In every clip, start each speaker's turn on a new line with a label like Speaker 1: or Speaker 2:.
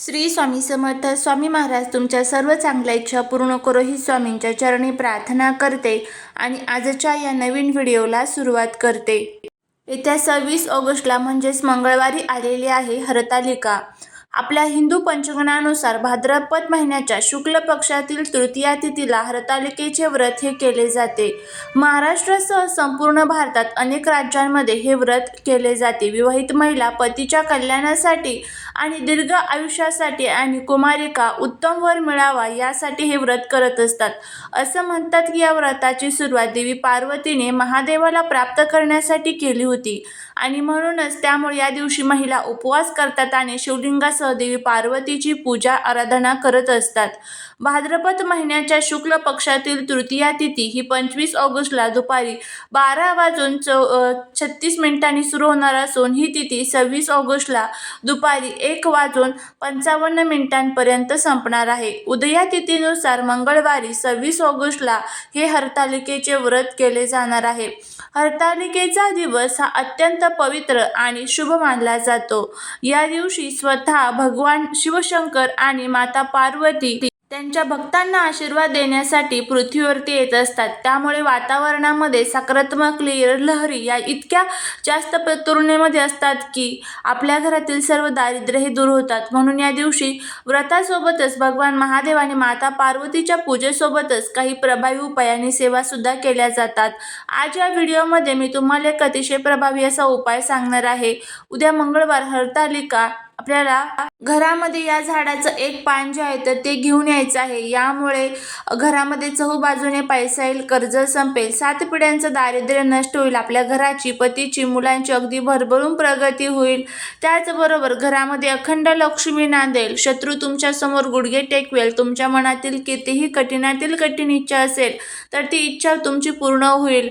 Speaker 1: श्री स्वामी समर्थ स्वामी महाराज तुमच्या सर्व चांगल्या इच्छा पूर्ण करो ही स्वामींच्या चरणी प्रार्थना करते आणि आजच्या या नवीन व्हिडिओला सुरुवात करते. येत्या सव्वीस ऑगस्टला म्हणजेच मंगळवारी आलेली आहे हरतालिका. आपल्या हिंदू पंचगणानुसार भाद्रपद महिन्याच्या शुक्ल पक्षातील तृतीया तिथीला हरतालिकेचे व्रत हे केले जाते. महाराष्ट्रासह संपूर्ण भारतात अनेक राज्यांमध्ये हे व्रत केले जाते. विवाहित महिला पतीच्या कल्याणासाठी आणि दीर्घ आयुष्यासाठी आणि कुमारिका उत्तम वर मिळावा यासाठी हे व्रत करत असतात. असं म्हणतात की या व्रताची सुरुवात देवी पार्वतीने महादेवाला प्राप्त करण्यासाठी केली होती. आणि म्हणूनच त्यामुळे या दिवशी महिला उपवास करतात आणि शिवलिंगास सह देवी पार्वतीची पूजा आराधना करत असतात. भाद्रपद महिन्याच्या शुक्ल पक्षातील तृतीया तिथी ही पंचवीस ऑगस्टला दुपारी बारा वाजून चौ छत्तीस मिनिटांनी सुरू होणार असून ही तिथी सव्वीस ऑगस्टला दुपारी एक वाजून पंचावन्न मिनिटांपर्यंत संपणार आहे. उदया तिथीनुसार मंगळवारी सव्वीस ऑगस्टला हे हरतालिकेचे व्रत केले जाणार आहे. हरतालिकेचा दिवस हा अत्यंत पवित्र आणि शुभ मानला जातो. या दिवशी स्वतः भगवान शिवशंकर आणि माता पार्वती त्यांच्या भक्तांना आशीर्वाद देण्यासाठी पृथ्वीवरती येत असतात. त्यामुळे वातावरणामध्ये सकारात्मक लहरी या इतक्या जास्त तुलनेमध्ये असतात की आपल्या घरातील सर्व दारिद्र्य हे दूर होतात. म्हणून या दिवशी व्रतासोबतच भगवान महादेव आणि माता पार्वतीच्या पूजेसोबतच काही प्रभावी उपाय आणि सेवासुद्धा केल्या जातात. आज या व्हिडिओमध्ये मी तुम्हाला एक अतिशय प्रभावी असा उपाय सांगणार आहे. उद्या मंगळवार हरतालिका आपल्याला घरामध्ये या झाडाचं एक पान जे आहे तर ते घेऊन यायचं आहे. यामुळे घरामध्ये चहूबाजूने पैसा येईल कर्ज संपेल. सात पिढ्यांचं दारिद्र्य नष्ट होईल. आपल्या घराची पतीची मुलांची अगदी भरभरून प्रगती होईल. त्याचबरोबर घरामध्ये अखंड लक्ष्मी नांदेल. शत्रू तुमच्यासमोर गुडघे टेकवेल. तुमच्या मनातील कितीही कठीणातील कठीण इच्छा असेल तर ती इच्छा तुमची पूर्ण होईल.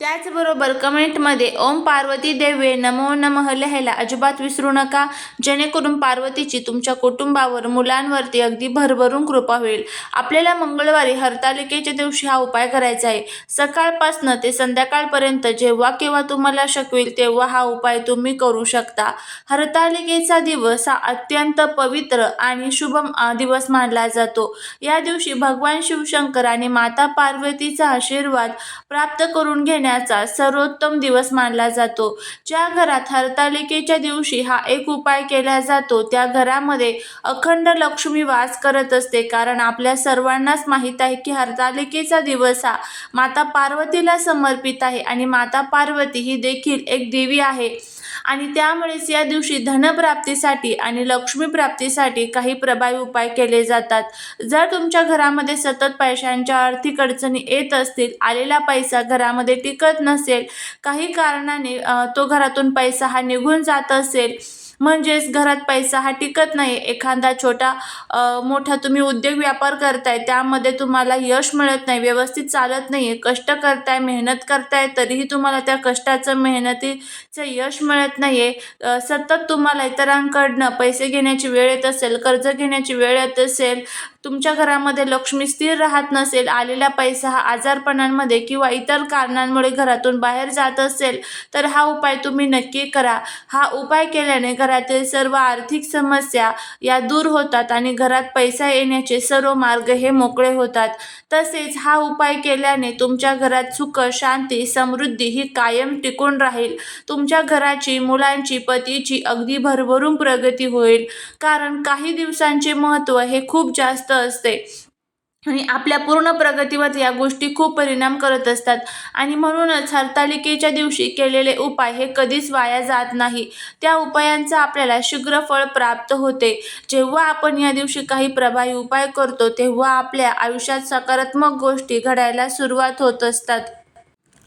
Speaker 1: त्याचबरोबर कमेंटमध्ये ओम पार्वती देवे नमो नमः लिहायला अजिबात विसरू नका. जेणेकरून पार्वतीची तुमच्या कुटुंबावर मुलांवरती अगदी भरभरून कृपा होईल. आपल्याला मंगळवारी हरतालिकेच्या दिवशी हा उपाय करायचा आहे. सकाळपासनं ते संध्याकाळपर्यंत जेव्हा केव्हा तुम्हाला शकवेल तेव्हा हा उपाय तुम्ही करू शकता. हरतालिकेचा दिवस हा अत्यंत पवित्र आणि शुभ दिवस मानला जातो. या दिवशी भगवान शिवशंकर आणि माता पार्वतीचा आशीर्वाद प्राप्त करून घेण्या घेण्याचा सर्वोत्तम दिवस मानला जातो. ज्या घरात हरतालिकेच्या दिवशी हा एक उपाय केला जातो त्या घरामध्ये अखंड लक्ष्मी वास करत असते. कारण आपल्या सर्वांनाच माहीत आहे की हरतालिकेचा दिवस हा माता पार्वतीला समर्पित आहे आणि माता पार्वती ही देखील एक देवी आहे. आणि त्यामुळेच या दिवशी धनप्राप्तीसाठी आणि लक्ष्मीप्राप्तीसाठी काही प्रभावी उपाय केले जातात. जर तुमच्या घरामध्ये सतत पैशांच्या आर्थिक अडचणी येत असतील आलेला पैसा घरामध्ये टिकत नसेल काही कारणाने तो घरातून पैसा हा निघून जात असेल म्हणजेच घरात पैसा हा टिकत नाही. एखादा छोटा मोठा तुम्ही उद्योग व्यापार करताय त्यामध्ये तुम्हाला यश मिळत नाही व्यवस्थित चालत नाही आहे कष्ट करताय मेहनत करताय तरीही तुम्हाला त्या कष्टाचं मेहनतीचं यश मिळत नाही आहे सतत तुम्हाला इतरांकडनं पैसे घेण्याची वेळ येत असेल कर्ज घेण्याची वेळ येत असेल तुमच्या घरामध्ये लक्ष्मी स्थिर राहत नसेल आलेला पैसा हा आजारपणांमध्ये किंवा इतर कारणांमुळे घरातून बाहेर जात असेल तर हा उपाय तुम्ही नक्की करा. हा उपाय केल्याने घरातील सर्व आर्थिक समस्या या दूर होतात आणि घरात पैसा येण्याचे सर्व मार्ग हे मोकळे होतात. तसेच हा उपाय केल्याने तुमच्या घरात सुख शांती समृद्धी ही कायम टिकून राहील. तुमच्या घराची मुलांची पतीची अगदी भरभरून प्रगती होईल. कारण काही दिवसांचे महत्त्व हे खूप जास्त असते. आणि आपल्या पूर्ण प्रगतीवर या गोष्टी खूप परिणाम करत असतात. आणि म्हणूनच हरतालिकेच्या दिवशी केलेले उपाय हे कधीच वाया जात नाही. त्या उपायांचा आपल्याला शीघ्र फळ प्राप्त होते. जेव्हा आपण या दिवशी काही प्रभावी उपाय करतो तेव्हा आपल्या आयुष्यात सकारात्मक गोष्टी घडायला सुरुवात होत असतात.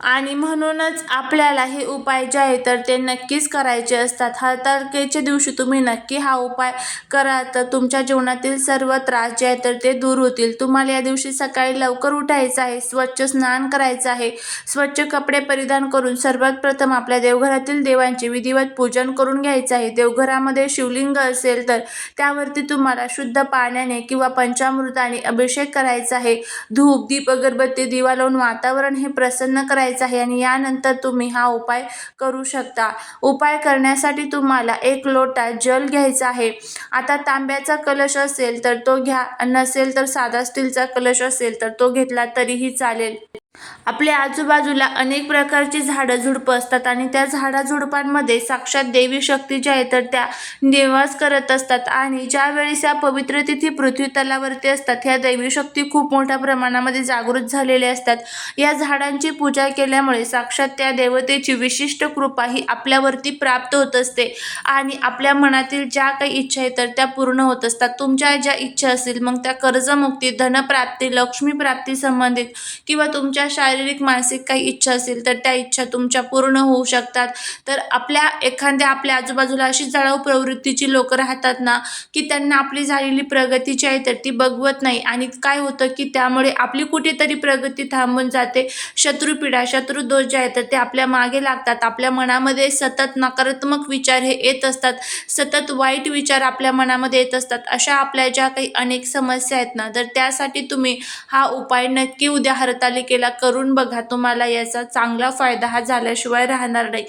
Speaker 1: आणि म्हणूनच आपल्याला हे उपाय जे आहे तर ते नक्कीच करायचे असतात. हरतालिकेच्या दिवशी तुम्ही नक्की हा उपाय करा. तर तुमच्या जीवनातील सर्व त्रास जे आहे तर ते दूर होतील. तुम्हाला या दिवशी सकाळी लवकर उठायचं आहे. स्वच्छ स्नान करायचं आहे. स्वच्छ कपडे परिधान करून सर्वात प्रथम आपल्या देवघरातील देवांचे विधिवत पूजन करून घ्यायचं आहे. देवघरामध्ये शिवलिंग असेल तर त्यावरती तुम्हाला शुद्ध पाण्याने किंवा पंचामृताने अभिषेक करायचा आहे. धूप दीप अगरबत्ती दिवा लावून वातावरण हे प्रसन्न करायचं आहे आणि यानंतर तुम्ही हा उपाय करू शकता. उपाय करण्यासाठी तुम्हाला एक लोटा जल घ्यायचा आहे. आता तांब्याचा कलश असेल तर तो घ्या नसेल तर साधा स्टीलचा कलश असेल तर तो घेतला तरीही चालेल. आपल्या आजूबाजूला अनेक प्रकारची झाडं झुडपं असतात आणि त्या झाडाझुडपांमध्ये साक्षात देवी शक्ती ज्या आहे तर त्या निवास करत असतात. आणि ज्यावेळेस या पवित्र तिथी पृथ्वी तलावरती असतात ह्या दैवी शक्ती खूप मोठ्या प्रमाणामध्ये जागृत झालेल्या असतात. या झाडांची पूजा केल्यामुळे साक्षात त्या देवतेची विशिष्ट कृपा ही आपल्यावरती प्राप्त होत असते. आणि आपल्या मनातील ज्या काही इच्छा आहेत तर त्या पूर्ण होत असतात. तुमच्या ज्या इच्छा असतील मग त्या कर्जमुक्ती धनप्राप्ती लक्ष्मी प्राप्ती संबंधित किंवा तुमच्या शारीरिक मानसिक काही इच्छा असेल तर त्या इच्छा तुमच्या पूर्ण होऊ शकतात. तर आपल्या एखाद्या आपल्या आजूबाजूला अशी जळाऊ प्रवृत्तीची लोक राहतात ना की त्यांना आपली झालेली प्रगती जी आहे तर ती बघवत नाही. आणि काय होतं की त्यामुळे आपली कुठेतरी प्रगती थांबून जाते. शत्रुपीडा शत्रुदोष जे आहेत तर ते आपल्या मागे लागतात. आपल्या मनामध्ये सतत नकारात्मक विचार हे येत असतात. सतत वाईट विचार आपल्या मनामध्ये येत असतात. अशा आपल्या ज्या काही अनेक समस्या आहेत ना तर त्यासाठी तुम्ही हा उपाय नक्की उद्या हरताली केला करून बघा तुम्हाला याचा चांगला फायदा हा झाल्याशिवाय राहणार नाही.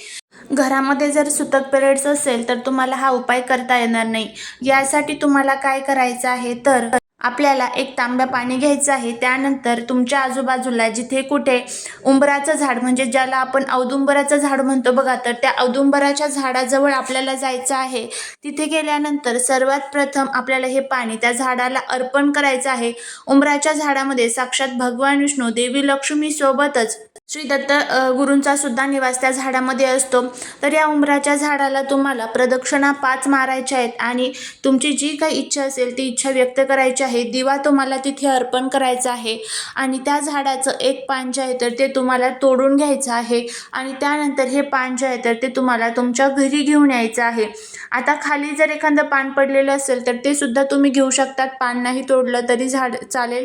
Speaker 1: घरामध्ये जर सुतक पिरियड्स असेल तर तुम्हाला हा उपाय करता येणार नाही. यासाठी तुम्हाला काय करायचं आहे? तर आपल्याला एक तांब्या पाणी घ्यायचं आहे. त्यानंतर तुमच्या आजूबाजूला जिथे कुठे उंबराचं झाड म्हणजे ज्याला आपण औदुंबराचं झाड म्हणतो बघा तर त्या औदुंबराच्या झाडाजवळ आपल्याला जायचं आहे. तिथे गेल्यानंतर सर्वात प्रथम आपल्याला हे पाणी त्या झाडाला अर्पण करायचं आहे. उंबराच्या झाडामध्ये साक्षात भगवान विष्णू देवी लक्ष्मीसोबतच श्री दत्त गुरूंचा सुद्धा निवास त्या झाडामध्ये असतो. तर या उंबराच्या झाडाला तुम्हाला प्रदक्षिणा पाच मारायच्या आहेत आणि तुमची जी काही इच्छा असेल ती इच्छा व्यक्त करायची आहे दिवा तुम्हाला तिथे अर्पण करायचा आहे आणि त्या झाडाचं एक पान जे आहे तर ते तुम्हाला तोडून घ्यायचं आहे आणि त्यानंतर हे पान जे आहे तर ते तुम्हाला तुमच्या घरी घेऊन यायचं आहे. आता खाली जर एखादं पान पडलेलं असेल तर ते सुद्धा तुम्ही घेऊ शकतात. पान नाही तोडलं तरी झाड चालेल.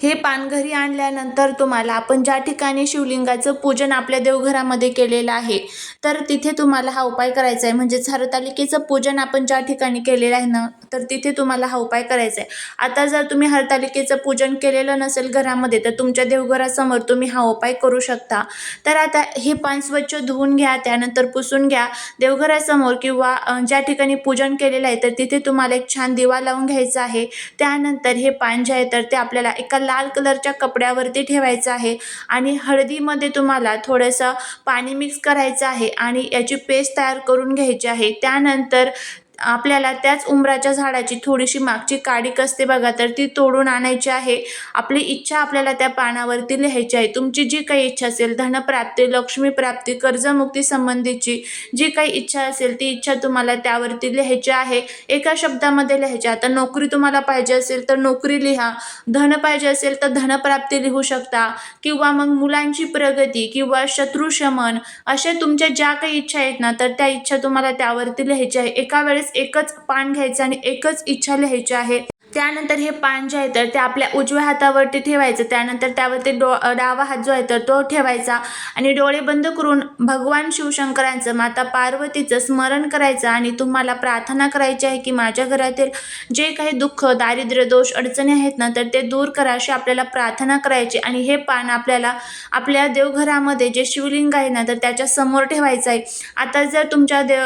Speaker 1: हे पान घरी आणल्यानंतर तुम्हाला आपण ज्या ठिकाणी शिवलिंगाचं पूजन आपल्या देवघरामध्ये केलेलं आहे तर तिथे तुम्हाला हा उपाय करायचा आहे. म्हणजेच हरतालिकेचं पूजन आपण ज्या ठिकाणी केलेलं आहे ना तर तिथे तुम्हाला हा उपाय करायचा आहे. आता जर तुम्ही हरतालिकेचं पूजन केलेलं नसेल घरामध्ये तर तुमच्या देवघरासमोर तुम्ही हा उपाय करू शकता. तर आता हे पान स्वच्छ धुवून घ्या त्यानंतर पुसून घ्या. देवघरासमोर किंवा ज्या ठिकाणी पूजन केलेलं आहे तर तिथे तुम्हाला एक छान दिवा लावून घ्यायचा आहे. त्यानंतर हे पान जे आहे तर ते आपल्याला एका लाल कलरच्या कपड्यावरती ठेवायचं आहे आणि हळदीमध्ये तुम्हाला थोडंसं पाणी मिक्स करायचं आहे आणि याची पेस्ट तयार करून घ्यायची आहे. त्यानंतर आपल्याला त्याच उंबराच्या झाडाची थोडीशी मागची काडीक असते बघा तर ती तोडून आणायची आहे. आपली इच्छा आपल्याला त्या पानावरती लिहायची आहे. तुमची जी काही इच्छा असेल धनप्राप्ती लक्ष्मीप्राप्ती कर्जमुक्ती संबंधीची जी काही इच्छा असेल ती इच्छा तुम्हाला त्यावरती लिहायची आहे. एका शब्दामध्ये लिहायची आता नोकरी तुम्हाला पाहिजे असेल तर नोकरी लिहा. धन पाहिजे असेल तर धनप्राप्ती लिहू शकता. किंवा मग मुलांची प्रगती किंवा शत्रुशमन अशा तुमच्या ज्या काही इच्छा आहेत ना तर त्या इच्छा तुम्हाला त्यावरती लिहायची आहे. एका वेळेस एकच पान घ्यायचं आणि एकच इच्छा लिहायची आहे. त्यानंतर हे पान जे आहे तर ते आपल्या उजव्या हातावरती ठेवायचं. त्यानंतर त्यावरती डो डावा हात जो आहे तर तो ठेवायचा आणि डोळे बंद करून भगवान शिवशंकरांचं माता पार्वतीचं स्मरण करायचं आणि तुम्हाला प्रार्थना करायची आहे की माझ्या घरातील जे काही दुःख दारिद्र्य दोष अडचणी आहेत ना तर ते दूर करा अशी आपल्याला प्रार्थना करायची आणि हे पान आपल्याला आपल्या देवघरामध्ये जे शिवलिंग आहे ना तर त्याच्यासमोर ठेवायचं आहे. आता जर तुमच्या दे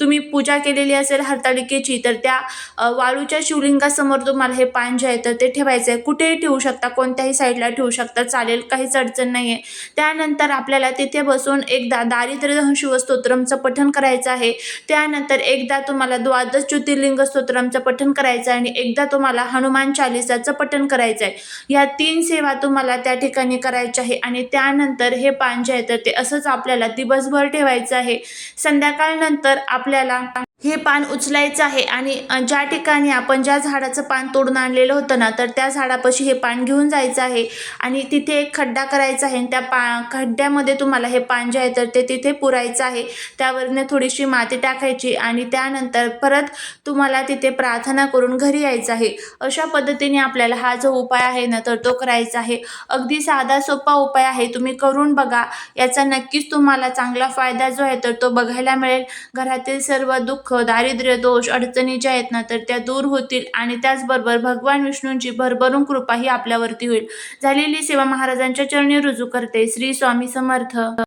Speaker 1: तुम्ही पूजा केलेली असेल हरतालिकेची तर त्या वाळूच्या शिवलिंगासमोर तुम्हाला हे पान जे आहे तर ते ठेवायचं आहे कुठेही ठेवू शकता कोणत्याही साईडला ठेवू शकता चालेल काहीच अडचण नाही आहे त्यानंतर आपल्याला तिथे बसून एकदा दारिद्र्य शिवस्तोत्रमचं पठण करायचं आहे. त्यानंतर एकदा तुम्हाला द्वादश ज्योतिर्लिंग स्तोत्रमचं पठण करायचं आहे आणि एकदा तुम्हाला हनुमान चालिसाचं पठण करायचं आहे. या तीन सेवा तुम्हाला त्या ठिकाणी करायच्या आहे आणि त्यानंतर हे पान जे आहे तर ते असंच आपल्याला दिवसभर ठेवायचं आहे. संध्याकाळनंतर आपल्याला हे पान उचलायचं आहे आणि ज्या ठिकाणी आपण ज्या झाडाचं पान तोडून आणलेलं होतं ना तर त्या झाडापाशी हे पान घेऊन जायचं आहे आणि तिथे एक खड्डा करायचा आहे आणि त्या पा खड्ड्यामध्ये तुम्हाला हे पान जे आहे तर ते तिथे पुरायचं आहे. त्यावरनं थोडीशी माती टाकायची आणि त्यानंतर परत तुम्हाला तिथे प्रार्थना करून घरी यायचं आहे. अशा पद्धतीने आपल्याला हा जो उपाय आहे ना तर तो करायचा आहे. अगदी साधा सोपा उपाय आहे. तुम्ही करून बघा. याचा नक्कीच तुम्हाला चांगला फायदा जो आहे तर तो बघायला मिळेल. घरातील सर्व दुःख दुःख दारिद्र्य दोष अडचणी ज्या आहेत ना तर त्या दूर होतील आणि त्याचबरोबर भगवान विष्णूंची भरभरून कृपा ही आपल्यावरती होईल. झालेली सेवा महाराजांच्या चरणी रुजू करते. श्री स्वामी समर्थ.